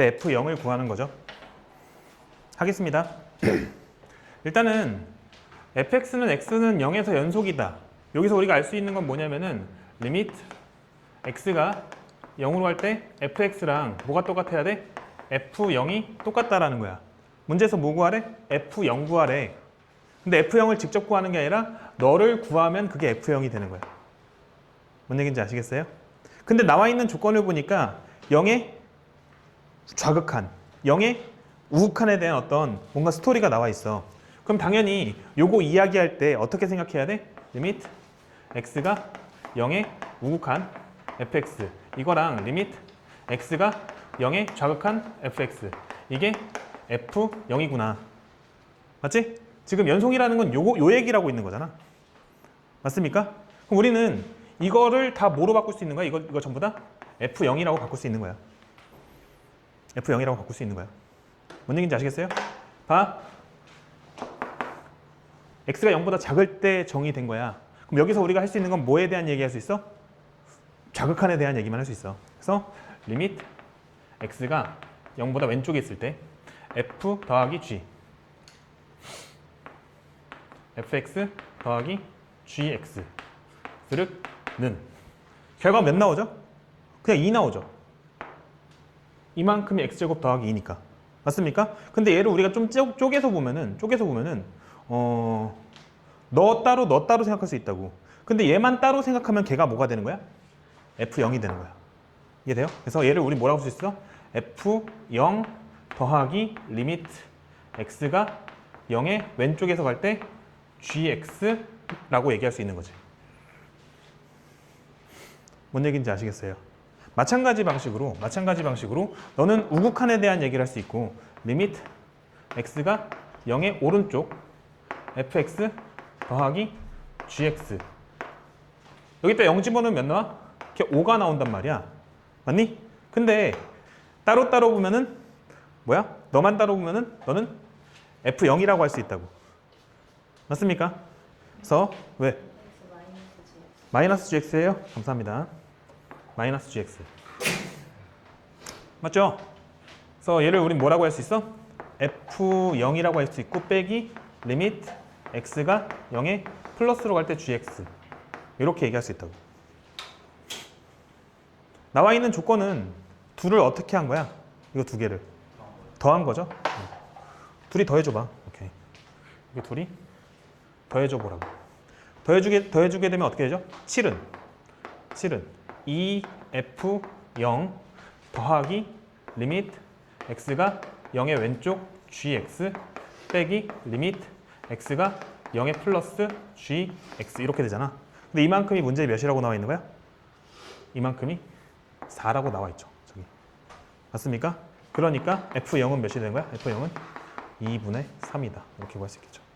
그때 f0을 구하는 거죠. 하겠습니다. 일단은 fx는 x는 0에서 연속이다. 여기서 우리가 알 수 있는 건 뭐냐면은 리미트 x가 0으로 갈때 fx랑 뭐가 똑같아야 돼? f0이 똑같다라는 거야. 문제에서 뭐 구하래? f0 구하래. 근데 f0을 직접 구하는 게 아니라 너를 구하면 그게 f0이 되는 거야. 뭔 얘기인지 아시겠어요? 근데 나와 있는 조건을 보니까 0의 좌극한, 0의 우극한에 대한 어떤 뭔가 스토리가 나와 있어. 그럼 당연히 요거 이야기할 때 어떻게 생각해야 돼? 리미트 x가 0의 우극한 fx 이거랑 리미트 x가 0의 좌극한 fx 이게 f0이구나. 맞지? 지금 연속이라는 건 요거 요 얘기라고 있는 거잖아. 맞습니까? 그럼 우리는 이거를 다 뭐로 바꿀 수 있는 거야? 이거 이거 전부 다 f0이라고 바꿀 수 있는 거야. F0이라고 바꿀 수 있는 거야. 뭔 얘기인지 아시겠어요? 봐. x가 0보다 작을 때 정의 된 거야. 그럼 여기서 우리가 할 수 있는 건 뭐에 대한 얘기 할 수 있어? 좌극한에 대한 얘기만 할 수 있어. 그래서 리미트 x가 0보다 왼쪽에 있을 때 f 더하기 g fx 더하기 gx 는 결과 몇 나오죠? 그냥 2 나오죠. 이만큼이 x제곱 더하기 2니까. 맞습니까? 근데 얘를 우리가 좀 쪼, 쪼개서 보면은 쪼개서 보면은 어, 너 따로 너 따로 생각할 수 있다고. 근데 얘만 따로 생각하면 걔가 뭐가 되는 거야? f0이 되는 거야. 이해돼요? 그래서 얘를 우리 뭐라고 할수 있어? f0 더하기 리미트 x가 0의 왼쪽에서 갈 때 gx라고 얘기할 수 있는 거지. 뭔 얘기인지 아시겠어요? 마찬가지 방식으로 마찬가지 방식으로 너는 우극한에 대한 얘기를 할 수 있고 리미트 x가 0의 오른쪽 fx 더하기 gx 여기다 0 집어넣으면 몇 나와? 이렇게 5가 나온단 말이야 맞니? 근데 따로따로 보면은 뭐야? 너만 따로 보면은 너는 f0이라고 할 수 있다고 맞습니까? 그래서 왜? 마이너스 gx예요? 감사합니다. 마이너스 gx. 맞죠? 그래서 얘를 우린 뭐라고 할 수 있어? f0이라고 할 수 있고 빼기 리미트 x가 0에 플러스로 갈 때 gx 이렇게 얘기할 수 있다고. 나와 있는 조건은 둘을 어떻게 한 거야? 이거 두 개를 더한 거죠? 둘이 더해줘 봐. 오케이. 이거 둘이 더해줘 보라고. 더해주게, 더해주게 되면 어떻게 되죠? 7은 7은 2f0 더하기 리미트 x가 0의 왼쪽 gx 빼기 리미트 x가 0의 플러스 gx 이렇게 되잖아. 근데 이만큼이 문제에 몇이라고 나와 있는 거야? 이만큼이 4라고 나와 있죠. 저기. 맞습니까? 그러니까 f0은 몇이 되는 거야? f0은 2분의 3이다. 이렇게 구할 수 있겠죠.